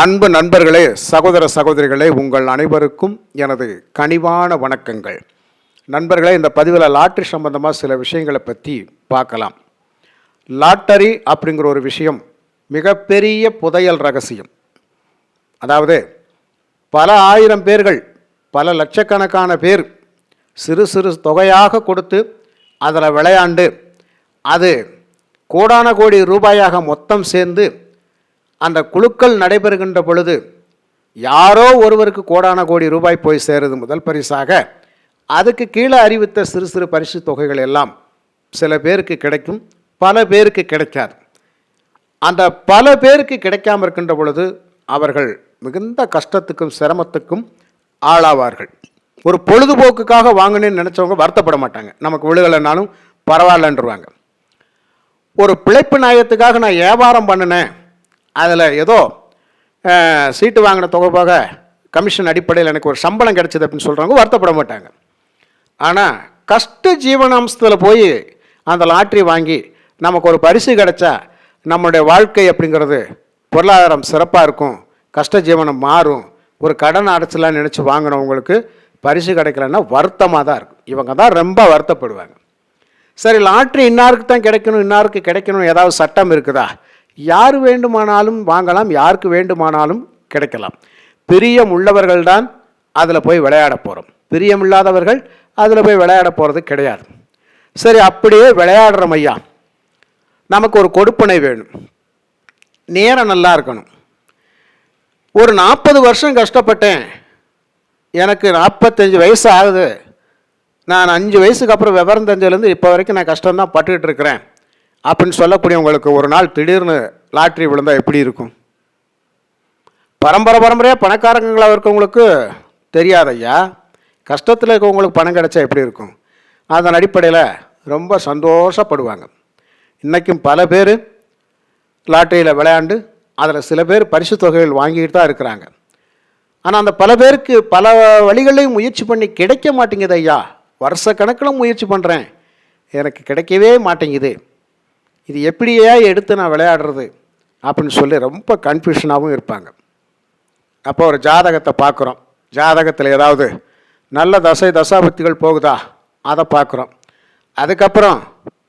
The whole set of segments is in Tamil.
அன்பு நண்பர்களே சகோதர சகோதரிகளே உங்கள் அனைவருக்கும் எனது கனிவான வணக்கங்கள். நண்பர்களே இந்த பதிவில் லாட்ரி சம்பந்தமாக சில விஷயங்களை பற்றி பார்க்கலாம். லாட்டரி அப்படிங்கிற ஒரு விஷயம் மிகப்பெரிய புதையல் ரகசியம். அதாவது பல ஆயிரம் பேர்கள் பல லட்சக்கணக்கான பேர் சிறு சிறு தொகையாக கொடுத்து அதில் விளையாண்டு அது கோடான கோடி ரூபாயாக மொத்தம் சேர்ந்து அந்த குழுக்கள் நடைபெறுகின்ற பொழுது யாரோ ஒருவருக்கு கோடான கோடி ரூபாய் போய் சேருது முதல் பரிசாக அதுக்கு கீழே அறிவித்த சிறு சிறு பரிசு தொகைகள் எல்லாம் சில பேருக்கு கிடைக்கும் பல பேருக்கு கிடைக்காது. அந்த பல பேருக்கு கிடைக்காமல் இருக்கின்ற பொழுது அவர்கள் மிகுந்த கஷ்டத்துக்கும் சிரமத்துக்கும் ஆளாவார்கள். ஒரு பொழுதுபோக்குக்காக வாங்கினேன்னு நினச்சவங்க வருத்தப்பட மாட்டாங்க. நமக்கு விழுகலைனாலும் பரவாயில்லன்றுவாங்க. ஒரு பிழைப்பு நியாயத்துக்காக நான் வியாபாரம் பண்ணினேன் அதில் ஏதோ சீட்டு வாங்கின தொகை போக கமிஷன் அடிப்படையில் எனக்கு ஒரு சம்பளம் கிடச்சிது அப்படின்னு சொல்கிறவங்க வருத்தப்பட மாட்டாங்க. ஆனால் கஷ்ட ஜீவனாம்சத்தில் போய் அந்த லாட்ரி வாங்கி நமக்கு ஒரு பரிசு கிடச்சா நம்மளுடைய வாழ்க்கை அப்படிங்கிறது பொருளாதாரம் சிறப்பாக இருக்கும் கஷ்ட ஜீவனம் மாறும் ஒரு கடன் அடைச்சலாம்னு நினச்சி வாங்கினவங்களுக்கு பரிசு கிடைக்கலன்னா வருத்தமாக தான் இருக்கும். இவங்க தான் ரொம்ப வருத்தப்படுவாங்க. சரி லாட்ரி இன்னாருக்கு தான் கிடைக்கணும் இன்னாருக்கு கிடைக்கணும் ஏதாவது சட்டம் இருக்குதா? யார் வேண்டுமானாலும் வாங்கலாம் யாருக்கு வேண்டுமானாலும் கிடைக்கலாம். பிரியம் உள்ளவர்கள் தான் அதில் போய் விளையாட போகிறோம் பிரியம் இல்லாதவர்கள் அதில் போய் விளையாட போகிறது கிடையாது. சரி அப்படியே விளையாடுறோம் ஐயா. நமக்கு ஒரு கொடுப்பனை வேணும். நேரம் நல்லா இருக்கணும். ஒரு நாற்பது வருஷம் கஷ்டப்பட்டேன். எனக்கு நாற்பத்தஞ்சு வயசு ஆகுது. நான் அஞ்சு வயசுக்கு அப்புறம் விவரம் தெரிஞ்சதுலேருந்து இப்போ வரைக்கும் நான் கஷ்டம்தான் பட்டுக்கிட்டு இருக்கிறேன். அப்படின்னு சொல்லக்கூடியவங்களுக்கு ஒரு நாள் திடீர்னு லாட்ரி விழுந்தால் எப்படி இருக்கும்? பரம்பரை பரம்பரையாக பணக்காரங்களாக இருக்கவங்களுக்கு தெரியாது ஐயா கஷ்டத்தில் இருக்கவங்களுக்கு பணம் கிடைச்சா எப்படி இருக்கும்? அதன் அடிப்படையில் ரொம்ப சந்தோஷப்படுவாங்க. இன்றைக்கும் பல பேர் லாட்டரியில் விளையாண்டு அதில் சில பேர் பரிசு தொகைகள் வாங்கிட்டு தான் இருக்கிறாங்க. ஆனால் அந்த பல பேருக்கு பல வழிகளையும் முயற்சி பண்ணி கிடைக்க மாட்டேங்குது ஐயா. வருஷ கணக்கில் முயற்சி பண்ணுறேன் எனக்கு கிடைக்கவே மாட்டேங்குது. இது எப்படியா எடுத்து நான் விளையாடுறது அப்படின்னு சொல்லி ரொம்ப கன்ஃபியூஷனாகவும் இருப்பாங்க. அப்போ ஒரு ஜாதகத்தை பார்க்குறோம். ஜாதகத்தில் ஏதாவது நல்ல தசை தசாபக்திகள் போகுதா? அதை பார்க்குறோம். அதுக்கப்புறம்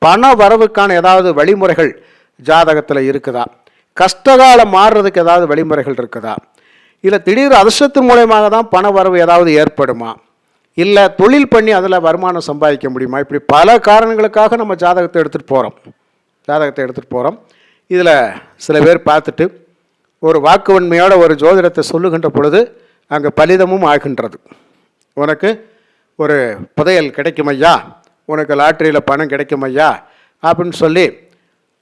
பண வரவுக்கான ஏதாவது வழிமுறைகள் ஜாதகத்தில் இருக்குதா? கஷ்டகாலம் மாறுறதுக்கு ஏதாவது வழிமுறைகள் இருக்குதா? இல்லை திடீர் அதிர்ஷ்டத்தின் மூலயமாக தான் பண வரவு ஏதாவது ஏற்படுமா? இல்லை தொழில் பண்ணி அதில் வருமானம் சம்பாதிக்க முடியுமா? இப்படி பல காரணங்களுக்காக நம்ம ஜாதகத்தை எடுத்துகிட்டு போகிறோம் ஜாதகத்தை எடுத்துகிட்டு போகிறோம் இதில் சில பேர் பார்த்துட்டு ஒரு வாக்குவன்மையோட ஒரு ஜோதிடத்தை சொல்லுகின்ற பொழுது அங்கே பலிதமும் ஆகின்றது. உனக்கு ஒரு புதையல் கிடைக்கும் ஐயா உனக்கு லாட்டரியில் பணம் கிடைக்கும் ஐயா அப்படின்னு சொல்லி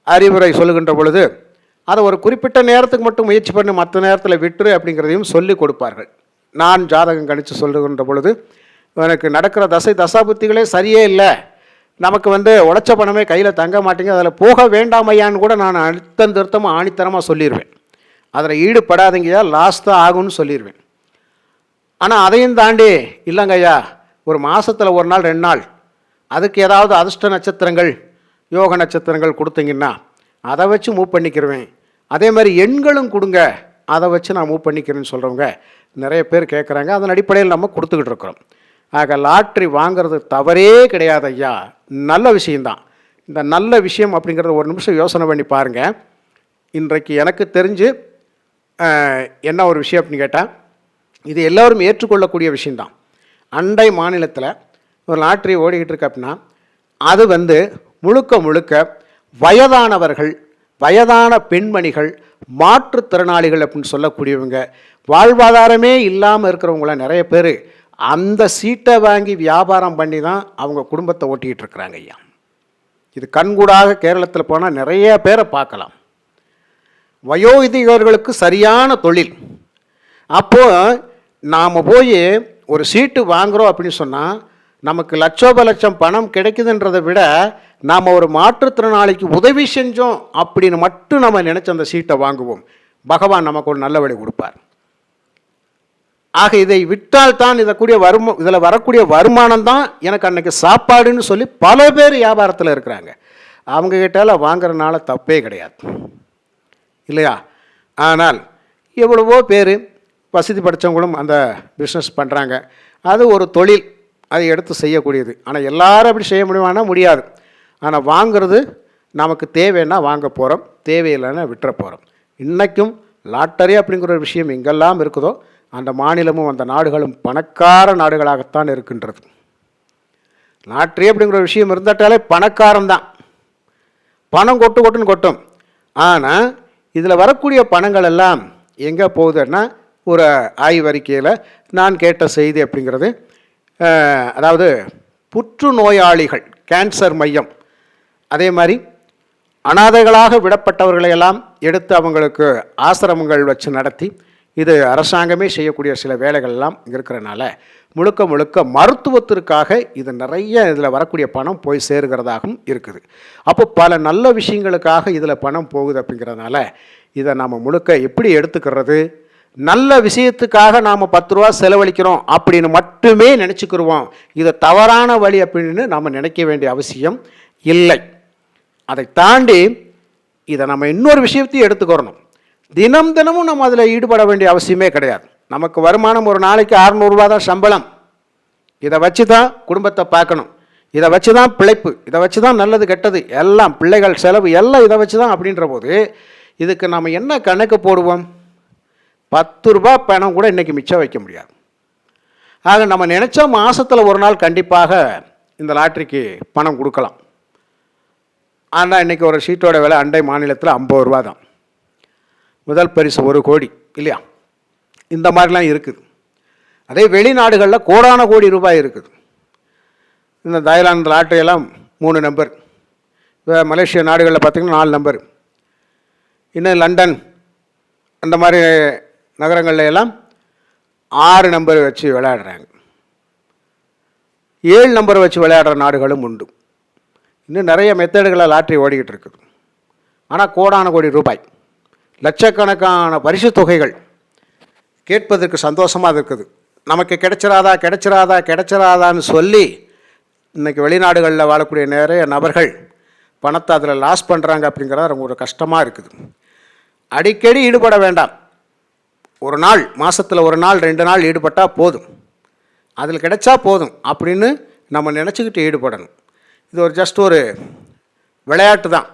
அறிவுரை சொல்லுகின்ற பொழுது அதை ஒரு குறிப்பிட்ட நேரத்துக்கு மட்டும் முயற்சி பண்ணி மற்ற நேரத்தில் விட்டுரு அப்படிங்கிறதையும் சொல்லி கொடுப்பார்கள். நான் ஜாதகம் கணித்து சொல்லுகின்ற பொழுது எனக்கு நடக்கிற தசை தசாபுத்திகளே சரியே இல்லை. நமக்கு வந்து உழைச்ச பணமே கையில் தங்க மாட்டேங்குது. அதில் போக வேண்டாம் ஐயான்னு கூட நான் அழுத்தம் திருத்தமாக ஆணித்தரமாக சொல்லிடுவேன் அதில் ஈடுபடாதீங்கய்யா லாஸ் தான் ஆகும்னு சொல்லிடுவேன் ஆனால் அதையும் தாண்டி இல்லைங்க ஐயா ஒரு மாதத்தில் ஒரு நாள் ரெண்டு நாள் அதுக்கு ஏதாவது அதிர்ஷ்ட நட்சத்திரங்கள் யோக நட்சத்திரங்கள் கொடுத்தீங்கன்னா அதை வச்சு மூவ் பண்ணிக்கிறவேன் அதே மாதிரி எண்களும் கொடுங்க. அதை வச்சு நான் மூவ் பண்ணிக்கிறேன்னு சொல்கிறவங்க நிறைய பேர் கேட்குறாங்க அதன் அடிப்படையில் நம்ம கொடுத்துக்கிட்டு இருக்கிறோம். ஆக லாட்ரி வாங்குறது தவறே கிடையாது ஐயா. நல்ல விஷயந்தான் இந்த நல்ல விஷயம் அப்படிங்கிறத ஒரு நிமிஷம் யோசனை பண்ணி பாருங்கள் இன்றைக்கு எனக்கு தெரிஞ்சு என்ன ஒரு விஷயம் அப்படின்னு கேட்டால் இது எல்லோரும் ஏற்றுக்கொள்ளக்கூடிய விஷயந்தான் அண்டை மாநிலத்தில் ஒரு லாட்ரி ஓடிக்கிட்டு இருக்கு அப்படின்னா அது வந்து முழுக்க முழுக்க வயதானவர்கள் வயதான பெண்மணிகள் மாற்றுத்திறனாளிகள் அப்படின்னு சொல்லக்கூடியவங்க வாழ்வாதாரமே இல்லாமல் இருக்கிறவங்கள நிறைய பேர். அந்த சீட்டை வாங்கி வியாபாரம் பண்ணி தான் அவங்க குடும்பத்தை ஓட்டிகிட்டு இருக்கிறாங்க ஐயா. இது கண்கூடாக கேரளத்தில் போனால் நிறைய பேரை பார்க்கலாம். வயோதிகர்களுக்கு சரியான தொழில். அப்போது நாம் போய் ஒரு சீட்டு வாங்குகிறோம் அப்படின்னு சொன்னால் நமக்கு லட்சோப லட்சம் பணம் கிடைக்குதுன்றதை விட நாம் ஒரு மாற்றுத்திறனாளிக்கு உதவி செஞ்சோம் அப்படின்னு மட்டும் நம்ம நினச்ச அந்த சீட்டை வாங்குவோம். பகவான் நமக்கு ஒரு நல்ல வழி கொடுப்பார். ஆக இதை விட்டால் தான் இதக்கூடிய வரும இதில் வரக்கூடிய வருமானம் தான் எனக்கு அன்றைக்கி சாப்பாடுன்னு சொல்லி பல பேர் வியாபாரத்தில் இருக்கிறாங்க. அவங்க கிட்டால வாங்குறதுனால தப்பே கிடையாது. இல்லையா? ஆனால் எவ்வளவோ பேர் வசதி படைத்தவங்களும் அந்த பிஸ்னஸ் பண்ணுறாங்க அது ஒரு தொழில் அதை எடுத்து செய்யக்கூடியது. ஆனால் எல்லாரும் அப்படி செய்ய முடியுமானா முடியாது. ஆனால் வாங்கிறது நமக்கு தேவைன்னா வாங்க போகிறோம் தேவையில்லைன்னா விட்டுற போகிறோம் இன்றைக்கும் லாட்டரி அப்படிங்கிற ஒரு விஷயம் எங்கெல்லாம் இருக்குதோ அந்த மாநிலமும் அந்த நாடுகளும் பணக்கார நாடுகளாகத்தான் இருக்கின்றது. லாட்ரி அப்படிங்கிற ஒரு விஷயம் இருந்தாட்டாலே பணக்காரன் தான். பணம் கொட்டு கொட்டுன்னு கொட்டும். ஆனால் இதில் வரக்கூடிய பணங்கள் எல்லாம் எங்கே போகுதுன்னா ஒரு ஆய்வறிக்கையில் நான் கேட்ட செய்தி அப்படிங்கிறது அதாவது புற்றுநோயாளிகள் கேன்சர் மையம். அதே மாதிரி அனாதைகளாக விடப்பட்டவர்களை எல்லாம் எடுத்து அவங்களுக்கு ஆசிரமங்கள் வச்சு நடத்தி இது அரசாங்கமே செய்யக்கூடிய சில வேலைகள்லாம் இருக்கிறனால முழுக்க முழுக்க மருத்துவத்திற்காக இது நிறைய இதில் வரக்கூடிய பணம் போய் சேருகிறதாகவும் இருக்குது. அப்போ பல நல்ல விஷயங்களுக்காக இதில் பணம் போகுது அப்படிங்கிறதுனால இதை நாம் முழுக்க எப்படி எடுத்துக்கிறது? நல்ல விஷயத்துக்காக நாம் பத்து ரூபா செலவழிக்கிறோம் அப்படின்னு மட்டுமே நினச்சிக்கிடுவோம் இது தவறான வழி அப்படின்னு நாம் நினைக்க வேண்டிய அவசியம் இல்லை. அதை தாண்டி இதை நம்ம இன்னொரு விஷயத்தையும் எடுத்துக்கிறணும் தினம் தினமும் நம்ம அதில் ஈடுபட வேண்டிய அவசியமே கிடையாது. நமக்கு வருமானம் ஒரு நாளைக்கு அறநூறுரூவா தான் சம்பளம். இதை வச்சு தான் குடும்பத்தை பார்க்கணும். இதை வச்சு தான் பிழைப்பு. இதை வச்சு தான் நல்லது கெட்டது. எல்லாம் பிள்ளைகள் செலவு எல்லாம் இதை வச்சு தான் அப்படின்ற போது இதுக்கு நம்ம என்ன கணக்கு போடுவோம்? பத்து ரூபா பணம் கூட இன்றைக்கி மிச்சம் வைக்க முடியாது. ஆக நம்ம நினச்ச மாதத்தில் ஒரு நாள் கண்டிப்பாக இந்த லாட்ரிக்கு பணம் கொடுக்கலாம். ஆனால் இன்றைக்கி ஒரு சீட்டோட விலை அண்டை மாநிலத்தில் ஐம்பது ரூபா தான். முதல் பரிசு ஒரு கோடி இல்லையா? இந்த மாதிரிலாம் இருக்குது. அதே வெளிநாடுகளில் கோடான கோடி ரூபாய் இருக்குது. இந்த தாய்லாந்து லாட்டரியெல்லாம் மூணு நம்பர் இப்போ மலேசிய நாடுகளில் பார்த்திங்கன்னா நாலு நம்பர் இன்னும் லண்டன் அந்த மாதிரி நகரங்கள்ல எல்லாம் ஆறு நம்பர் வச்சு விளையாடுறாங்க. ஏழு நம்பர் வச்சு விளையாடுற நாடுகளும் உண்டு. இன்னும் நிறைய மெத்தடுகளை லாட்ரி ஓடிக்கிட்டு இருக்குது. ஆனால் கோடான கோடி ரூபாய். லட்சக்கணக்கான பரிசு தொகைகள் கேட்பதற்கு சந்தோஷமாக இருக்குது. நமக்கு கிடைச்சிராதா கிடைச்சிராதா கிடைச்சிராதான்னு சொல்லி இன்றைக்கி வெளிநாடுகளில் வாழக்கூடிய நிறைய நபர்கள் பணத்தை அதில் லாஸ் பண்ணுறாங்க அப்படிங்கிறது ரொம்ப ஒரு கஷ்டமாக இருக்குது. அடிக்கடி ஈடுபட வேண்டாம். ஒரு நாள் மாதத்தில் ஒரு நாள் ரெண்டு நாள் ஈடுபட்டால் போதும். அதில் கிடைச்சா போதும் அப்படின்னு நம்ம நினச்சிக்கிட்டு ஈடுபடணும். இது ஒரு ஜஸ்ட் ஒரு விளையாட்டு தான்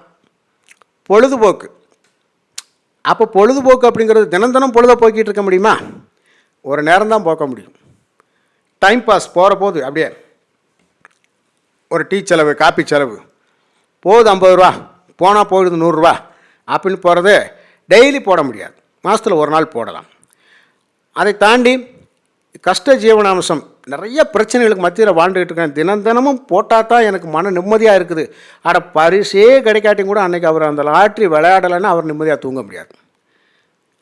பொழுதுபோக்கு. அப்போ பொழுதுபோக்கு அப்படிங்கிறது தினம் தினம் பொழுத போக்கிட்டு இருக்க முடியுமா? ஒரு நேரம் தான் போக்க முடியும். டைம் பாஸ் போகிற போது அப்படியே ஒரு டீ செலவு காப்பி செலவு. போகுது ஐம்பது ரூபா போனால் போயிடுது நூறுரூவா அப்படின்னு போகிறது டெய்லி போட முடியாது. மாதத்தில் ஒரு நாள் போடலாம். அதை தாண்டி கஷ்ட ஜீவனாம்சம் நிறைய பிரச்சனைகளுக்கு மத்தியில் வாழ்ந்துகிட்டு இருக்கேன். தினம் தினமும் போட்டால் தான் எனக்கு மன நிம்மதியாக இருக்குது. ஆட பரிசே கிடைக்காட்டியும் கூட அன்றைக்கி அவர் அந்த லாட்ரி விளையாடலைன்னா அவர் நிம்மதியாக தூங்க முடியாது.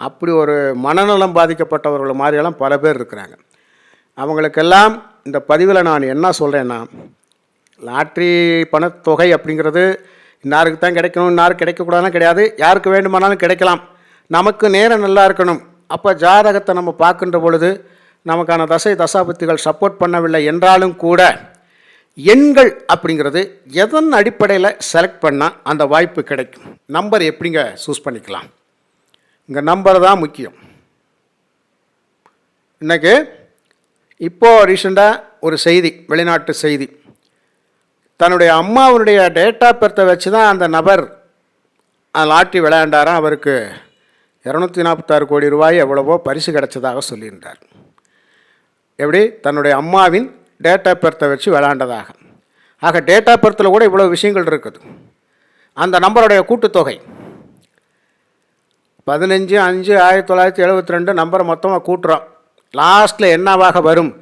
அப்படி ஒரு மனநலம் பாதிக்கப்பட்டவர்கள் மாதிரியெல்லாம் பல பேர் இருக்கிறாங்க. அவங்களுக்கெல்லாம் இந்த பதிவில் நான் என்ன சொல்கிறேன்னா லாட்ரி பணத்தொகை அப்படிங்கிறது இன்னாருக்கு தான் கிடைக்கணும் இன்னாருக்கு கிடைக்கக்கூடாதுன்னு கிடையாது. யாருக்கு வேண்டுமானாலும் கிடைக்கலாம். நமக்கு நேரம் நல்லா இருக்கணும். அப்போ ஜாதகத்தை நம்ம பார்க்கின்ற பொழுது நமக்கான தசை தசாபத்திகள் சப்போர்ட் பண்ணவில்லை என்றாலும் கூட எண்கள் அப்படிங்கிறது எதன் அடிப்படையில் செலக்ட் பண்ணால் அந்த வாய்ப்பு கிடைக்கும். நம்பர் எப்படிங்க சூஸ் பண்ணிக்கலாம்? இங்கே நம்பர் தான் முக்கியம். இன்னைக்கு இப்போது ரீசெண்டாக ஒரு செய்தி வெளிநாட்டு செய்தி. தன்னுடைய அம்மாவுடைய டேட்டா பெர்த்தை வச்சு தான் அந்த நபர் லாட்ரி விளையாண்டாராம் அவருக்கு இரநூத்தி நாற்பத்தாறு கோடி ரூபாய் எவ்வளவோ பரிசு கிடைச்சதாக சொல்லியிருந்தார். எப்படி? தன்னுடைய அம்மாவின் டேட்டா பெர்த்தை வச்சு விளாண்டதாக ஆக டேட்டா பெர்த்தில் கூட இவ்வளோ விஷயங்கள் இருக்குது. அந்த நம்பருடைய கூட்டுத்தொகை பதினஞ்சு அஞ்சு ஆயிரத்தி தொள்ளாயிரத்தி எழுபத்தி ரெண்டு நம்பரை மொத்தமாக கூட்டுறோம். லாஸ்ட்டில் என்னவாக வரும்?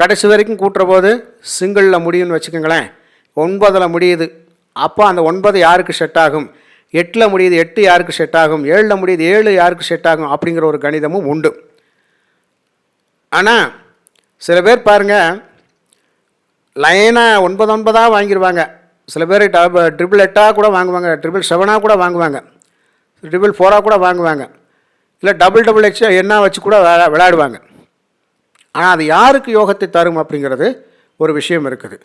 கடைசி வரைக்கும் கூட்டுற போது சிங்கிளில் முடியும்னு வச்சுக்கோங்களேன். ஒன்பதில் முடியுது. அப்போ அந்த ஒன்பது யாருக்கு செட் ஆகும்? எட்டில் முடியுது எட்டு யாருக்கு செட் ஆகும்? ஏழில் முடியுது ஏழு யாருக்கு செட் ஆகும்? அப்படிங்கிற ஒரு கணிதமும் உண்டு. ஆனால் சில பேர் பாருங்கள் லைனாக ஒன்பது ஒன்பதாக வாங்கிடுவாங்க சில பேர் டப ட்ரிபிள் எட்டாக கூட வாங்குவாங்க ட்ரிபிள் செவனாக கூட வாங்குவாங்க. ட்ரிபிள் ஃபோராக கூட வாங்குவாங்க. இல்லை டபுள் டபுள் எக்ஸ் என்ன வச்சு கூட விளா விளையாடுவாங்க ஆனால் அது யாருக்கு யோகத்தை தரும் அப்படிங்கிறது ஒரு விஷயம் இருக்குது.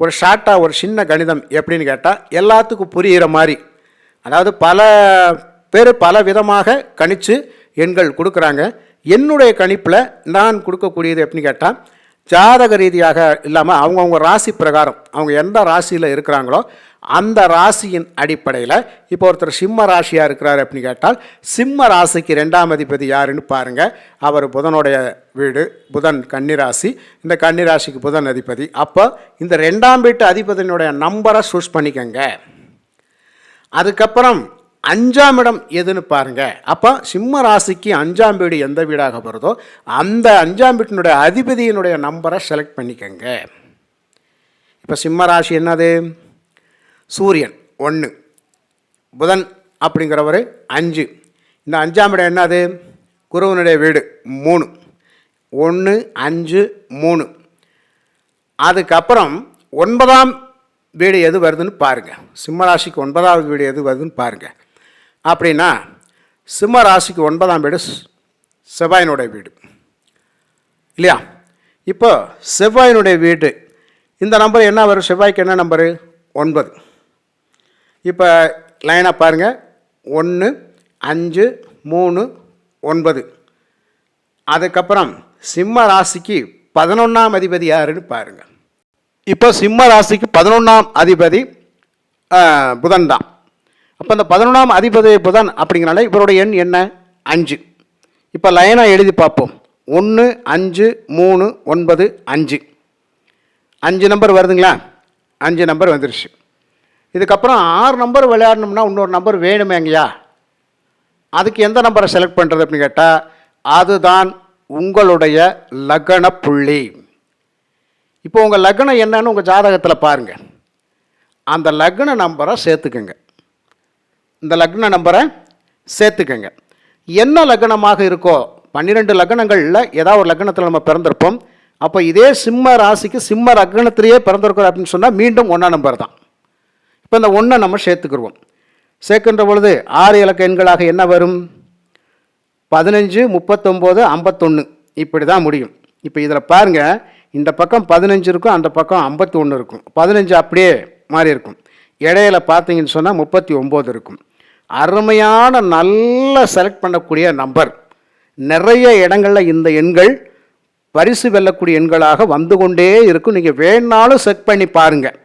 ஒரு ஷார்ட்டாக ஒரு சின்ன கணிதம் எப்படின்னு கேட்டால் எல்லாத்துக்கும் புரிகிற மாதிரி. அதாவது பல பேர் பல விதமாக கணித்து எண்கள் கொடுக்குறாங்க. என்னுடைய கணிப்பில் நான் கொடுக்கக்கூடியது எப்படின்னு கேட்டால் ஜாதக ரீதியாக இல்லாமல் அவங்கவுங்க ராசி பிரகாரம் அவங்க எந்த ராசியில் இருக்கிறாங்களோ அந்த ராசியின் அடிப்படையில் இப்போ ஒருத்தர் சிம்ம ராசியாக இருக்கிறார் அப்படின்னு கேட்டால் சிம்ம ராசிக்கு ரெண்டாம் அதிபதி யாருன்னு பாருங்கள் அவர் புதனுடைய வீடு புதன் கன்னிராசி. இந்த கன்னிராசிக்கு புதன் அதிபதி. அப்போ இந்த ரெண்டாம் வீட்டு அதிபதியினுடைய நம்பரை சூஸ் பண்ணிக்கங்க. அதுக்கப்புறம் அஞ்சாம் இடம் எதுன்னு பாருங்க. அப்போ சிம்ம ராசிக்கு அஞ்சாம் வீடு எந்த வீடாக வருதோ அந்த அஞ்சாம் வீட்டினுடைய அதிபதியினுடைய நம்பரை செலக்ட் பண்ணிக்கங்க. இப்போ சிம்ம ராசி என்னது? சூரியன் ஒன்று புதன் அப்படிங்கிறவர் அஞ்சு. இந்த அஞ்சாம் இடம் என்னது? குருவனுடைய வீடு மூணு. ஒன்று அஞ்சு மூணு. அதுக்கப்புறம் ஒன்பதாம் வீடு எது வருதுன்னு பாருங்கள் சிம்ம ராசிக்கு ஒன்பதாவது வீடு எது வருதுன்னு பாருங்கள் அப்படின்னா சிம்ம ராசிக்கு ஒன்பதாம் வீடு செவ்வாயினுடைய வீடு. இல்லையா? இப்போ செவ்வாயினுடைய வீடு. இந்த நம்பர் என்ன வரும்? செவ்வாய்க்கு என்ன நம்பரு? ஒன்பது. இப்போ லைனாக பாருங்கள் ஒன்று அஞ்சு மூணு ஒன்பது. அதுக்கப்புறம் சிம்ம ராசிக்கு பதினொன்றாம் அதிபதி யாருன்னு பாருங்கள் இப்போ சிம்ம ராசிக்கு பதினொன்றாம் அதிபதி புதன் தான். அப்போ இந்த பதினொன்றாம் அதிபதி தான் அப்படிங்கிறனால இவருடைய எண் என்ன? அஞ்சு. இப்போ லைனாக எழுதி பார்ப்போம். ஒன்று அஞ்சு மூணு ஒன்பது அஞ்சு. அஞ்சு நம்பர் வருதுங்களா? அஞ்சு நம்பர் வந்துருச்சு. இதுக்கப்புறம் ஆறு நம்பர் விளையாடணும்னா இன்னொரு நம்பர் வேணுமேங்கய்யா அதுக்கு எந்த நம்பரை செலக்ட் பண்ணுறது அப்படின்னு கேட்டால் அதுதான் உங்களுடைய லக்ன புள்ளி. இப்போ உங்கள் லக்னம் என்னன்னு உங்கள் ஜாதகத்தில் பாருங்கள் அந்த லக்ன நம்பரை சேர்த்துக்குங்க. இந்த லக்ன நம்பரை சேர்த்துக்கங்க. என்ன லக்னமாக இருக்கோ பன்னிரெண்டு லக்னங்களில் ஏதாவது ஒரு லக்னத்தில் நம்ம பிறந்திருப்போம். அப்போ இதே சிம்ம ராசிக்கு சிம்ம லக்னத்திலேயே பிறந்திருக்கிறோம் அப்படின்னு சொன்னால் மீண்டும் ஒன்றா நம்பர் தான். இப்போ இந்த ஒன்றை நம்ம சேர்த்துக்கிடுவோம் சேர்க்கின்ற பொழுது ஆறு இலக்க எண்களாக என்ன வரும்? பதினஞ்சு முப்பத்தொம்போது ஐம்பத்தொன்று இப்படி தான் முடியும். இப்போ இதில் பாருங்கள் இந்த பக்கம் பதினஞ்சு இருக்கும் அந்த பக்கம் ஐம்பத்தி ஒன்று இருக்கும். பதினஞ்சு அப்படியே மாறி இருக்கும். இடையில பார்த்தீங்கன்னு சொன்னால் முப்பத்தி ஒம்பது இருக்கும். அருமையான நல்ல செலக்ட் பண்ணக்கூடிய நம்பர் நிறைய இடங்களில் இந்த எண்கள் பரிசு வெல்லக்கூடிய எண்களாக வந்து கொண்டே இருக்கும். நீங்கள் வேணாலும் செக் பண்ணி பாருங்கள்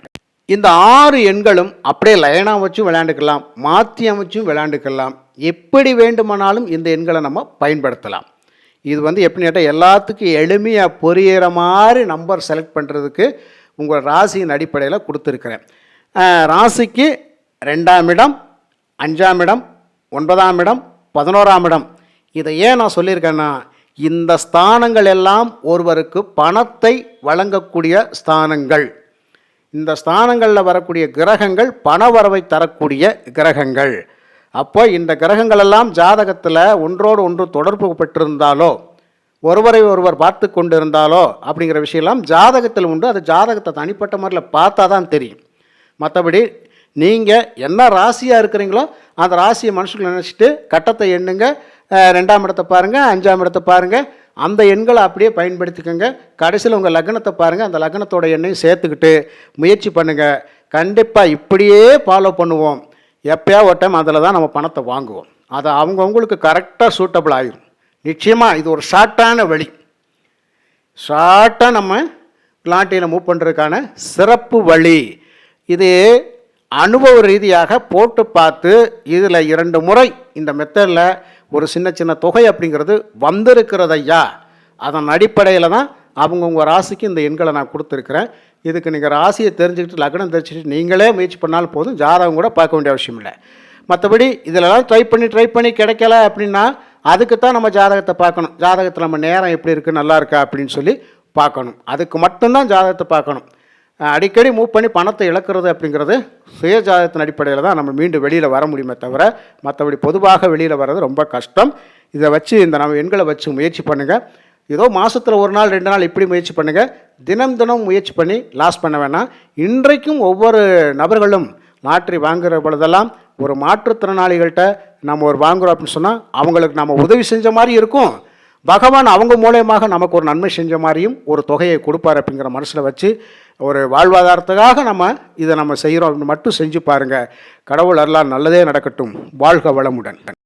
இந்த ஆறு எண்களும் அப்படியே லைனாக வச்சும் விளையாண்டுக்கலாம் மாற்றி அமைச்சும் விளையாண்டுக்கலாம். எப்படி வேண்டுமானாலும் இந்த எண்களை நம்ம பயன்படுத்தலாம். இது வந்து எப்படின்னு கேட்டால் எல்லாத்துக்கும் எளிமையாக புரியிற மாதிரி நம்பர் செலக்ட் பண்ணுறதுக்கு உங்கள் ராசியின் அடிப்படையில் கொடுத்துருக்குறேன். ராசிக்கு ரெண்டாம் இடம் அஞ்சாம் இடம் ஒன்பதாம் இடம் பதினோராம் இடம். இதை ஏன் நான் சொல்லியிருக்கேன்னா இந்த ஸ்தானங்கள் எல்லாம் ஒருவருக்கு பணத்தை வழங்கக்கூடிய ஸ்தானங்கள். இந்த ஸ்தானங்களில் வரக்கூடிய கிரகங்கள் பண வரவை தரக்கூடிய கிரகங்கள். அப்போ இந்த கிரகங்களெல்லாம் ஜாதகத்தில் ஒன்றோடு ஒன்று தொடர்பு பெற்றிருந்தாலோ ஒருவரை ஒருவர் பார்த்து கொண்டிருந்தாலோ அப்படிங்கிற விஷயம்லாம் ஜாதகத்தில் உண்டு. அது ஜாதகத்தை தனிப்பட்ட முறையில் பார்த்தா தான் தெரியும். மற்றபடி நீங்கள் என்ன ராசியாக இருக்கிறீங்களோ அந்த ராசியை மனசுக்குள்ள நினச்சிட்டு கட்டத்தை எண்ணுங்க. ரெண்டாம் இடத்தை பாருங்கள் அஞ்சாம் இடத்தை பாருங்கள் அந்த எண்களை அப்படியே பயன்படுத்திக்கோங்க. கடைசியில் உங்கள் லக்னத்தை பாருங்கள் அந்த லக்னத்தோட எண்ணையும் சேர்த்துக்கிட்டு முயற்சி பண்ணுங்கள் கண்டிப்பாக இப்படியே ஃபாலோ பண்ணுவோம். எப்போயா ஒரு டைம் அதில் தான் நம்ம பணத்தை வாங்குவோம். அது அவங்கவுங்களுக்கு கரெக்டாக சூட்டபிள் ஆகிடும் நிச்சயமாக இது ஒரு ஷார்ட்டான வழி. ஷார்ட்டாக நம்ம பிளாட்டியில் மூவ் பண்ணுறதுக்கான சிறப்பு வழி. இது அனுபவ ரீதியாக போட்டு பார்த்து இதில் இரண்டு முறை இந்த மெத்தடில் ஒரு சின்ன சின்ன தொகை அப்படிங்கிறது வந்திருக்கிறது ஐயா அதன் அடிப்படையில் தான் அவங்கவுங்க ராசிக்கு இந்த எண்களை நான் கொடுத்துருக்குறேன். இதுக்கு நீங்கள் ராசியை தெரிஞ்சுக்கிட்டு லக்னம் தெரிஞ்சுக்கிட்டு நீங்களே முயற்சி பண்ணாலும் போதும். ஜாதகம் கூட பார்க்க வேண்டிய அவசியம் இல்லை. மற்றபடி இதிலலாம் ட்ரை பண்ணி ட்ரை பண்ணி கிடைக்கல அப்படின்னா அதுக்கு தான் நம்ம ஜாதகத்தை பார்க்கணும். ஜாதகத்தில் நம்ம நேரம் எப்படி இருக்குது நல்லா இருக்கா அப்படின்னு சொல்லி பார்க்கணும். அதுக்கு மட்டும்தான் ஜாதகத்தை பார்க்கணும். அடிக்கடி மூவ் பண்ணி பணத்தை இழக்கிறது அப்படிங்கிறது சுயஜாதத்தின் அடிப்படையில் தான் நம்ம மீண்டும் வெளியில் வர முடியுமே தவிர மற்றபடி பொதுவாக வெளியில் வர்றது ரொம்ப கஷ்டம். இதை வச்சு இந்த நம்ம எண்களை வச்சு முயற்சி பண்ணுங்கள் ஏதோ மாதத்தில் ஒரு நாள் ரெண்டு நாள் இப்படி முயற்சி பண்ணுங்கள் தினம் தினம் முயற்சி பண்ணி லாஸ் பண்ண வேணாம். இன்றைக்கும் ஒவ்வொரு நபர்களும் லாட்ரி வாங்குகிற பொழுதெல்லாம் ஒரு மாற்றுத்திறனாளிகள்கிட்ட நம்ம ஒரு வாங்குகிறோம் அப்படின்னு சொன்னால் அவங்களுக்கு நம்ம உதவி செஞ்ச மாதிரி இருக்கும். பகவான் அவங்க மூலயமாக நமக்கு ஒரு நன்மை செஞ்ச மாதிரியும் ஒரு தொகையை கொடுப்பார் அப்படிங்கிற மனசில் வச்சு ஒரு வாழ்வாதாரத்துக்காக நம்ம இதை நம்ம செய்கிறோம் அப்படின்னு மட்டும் செஞ்சு பாருங்கள் கடவுள் எல்லாம் நல்லதே நடக்கட்டும். வாழ்க வளமுடன்.